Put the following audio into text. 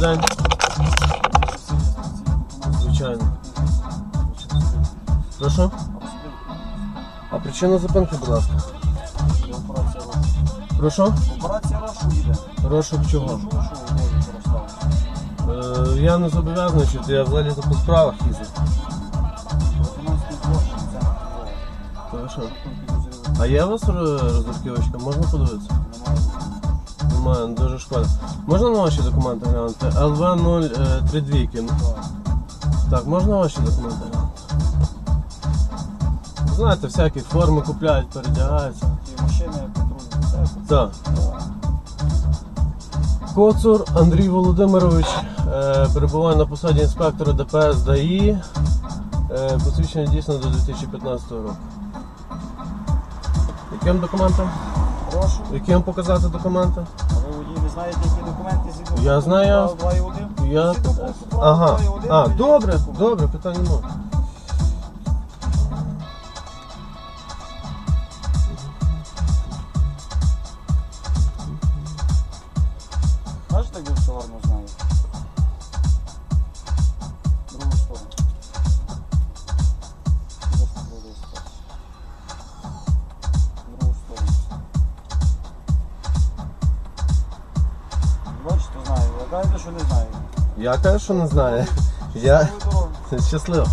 День. Звичайно. Прошу? А причина зупинки, будь ласка. Операція. Прошу? Операція розшук іде. Розшук чого? Розшук, е, Я не зобов'язаний, чи я взагалі-то по справах їздив. А є у вас е. Можна подивитися? Немає. Немає, дуже шкода. Можна на ваші документи глянути? ЛВ 032. Так, можна ваші документи глянути? Знаєте, всякі форми купляють, передягаються. Ті машини патрульні. Так. Коцур Андрій Володимирович е, перебуває на посаді інспектора ДПС ДАІ. Е, посвідчення дійсно до 2015 року. Яким документом? Прошу. Яким показати документи? Знаєте, які документи згідно Я знаю. 2.1? Я... Згідно пункту 2.1 Ага. А, добре, добре, питання немає. Кажете, що не знаю. Я кажу, що не знаю. Я щасливо.